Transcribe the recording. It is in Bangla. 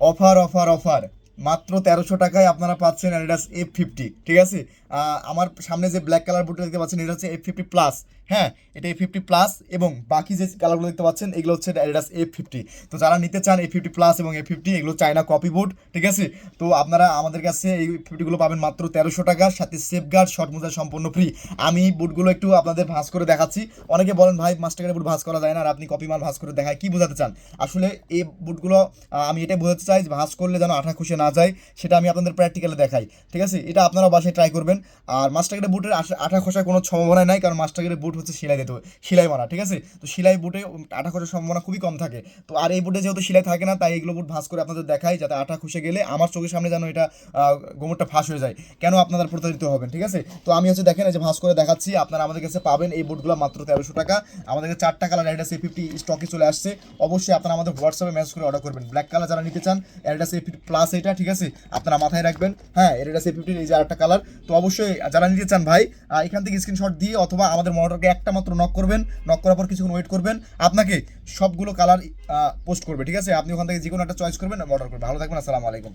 ઓફર ઓફર ઓફર মাত্র তেরোশো টাকায় আপনারা পাচ্ছেন অ্যাডিডাস এফ ফিফটি ঠিক আছে? আমার সামনে যে ব্ল্যাক কালার বুটটা দেখতে পাচ্ছেন, এটা হচ্ছে এফ ফিফটি প্লাস হ্যাঁ? এটা এফ ফিফটি প্লাস এবং বাকি যে কালারগুলো দেখতে পাচ্ছেন, এগুলো হচ্ছে অ্যাডিডাস এফ ফিফটি তো যারা নিতে চান এফ ফিফটি প্লাস এবং এফ ফিফটি এগুলো চায়না কপি বুট ঠিক আছে? তো আপনারা আমাদের কাছে এই ফিফটিগুলো পাবেন মাত্র তেরোশো টাকার সাথে সেফগার্ড শর্ট মোজা সম্পূর্ণ ফ্রি আমি বুটগুলো একটু আপনাদের ভাঁজ করে দেখাচ্ছি। অনেকে বলেন, ভাই, পাঁচ টাকার বুট ভাঁজ করা যায় না আর আপনি কপি মাল ভাঁজ করে দেখায়, কি বোঝাতে চান? আসলে এই বুটগুলো আমি এটাই বোঝাতে চাই ভাঁজ করলে যেন আঠা খুশি না যায়, সেটা আমি আপনাদের প্র্যাকটিক্যালে দেখাই, ঠিক আছে? এটা আপনারা বাসায় ট্রাই করবেন। আর মাস্টারগেটের বুটের আঠা খসার কোনো সম্ভাবনা নাই, কারণ মাস্টারগেটের বুট হচ্ছে সেলাই দিতে সেলাই মারা, ঠিক আছে? তো সেলাই বুটে আঠা খসার সম্ভাবনা খুবই কম থাকে। তো আর এই বুটে যেহেতু সেলাই থাকে না, তাই এগুলো বুট ভাঁজ করে আপনাদের দেখাই, যাতে আঠা খুশে গেলে আমার চোখের সামনে যেন এটা গোমরটা ফাঁস হয়ে যায়। কেন আপনাদের প্রতারিত হবেন, ঠিক আছে? তো আমি হচ্ছে দেখেন যে ভাঁজ করে দেখাচ্ছি, আপনারা আমাদের কাছে পাবেন এই বুটগুলো মাত্র তেরোশো টাকা। আমাদের কাছে চারটা কালার অ্যাডিডাস এ ফিফটি স্টকে চলে আসছে। অবশ্যই আপনারা আমাদের হোয়াটসঅ্যাপে মেসেজ করে অর্ডার করবেন। ব্ল্যাক কালার যারা নিতে চান অ্যাডিডাস এ ফিফটি প্লাস এটা ঠিক আছে? আপনারা মাথায় রাখবেন। হ্যাঁ এর এ ফিফটিন এই যে আরেকটা কালার তো অবশ্যই যারা নিতে চান ভাই এখান থেকে স্ক্রিনশট দিয়ে অথবা আমাদের মনিটরকে একটা মাত্র নক করবেন। নক করার পর কিছুক্ষণ ওয়েট করবেন। আপনাকে সবগুলো কালার পোস্ট করবে, ঠিক আছে? আপনি ওখান থেকে যে কোনো একটা চয়েস করবেন অর্ডার করবেন ভালো থাকবেন, আসসালামু আলাইকুম।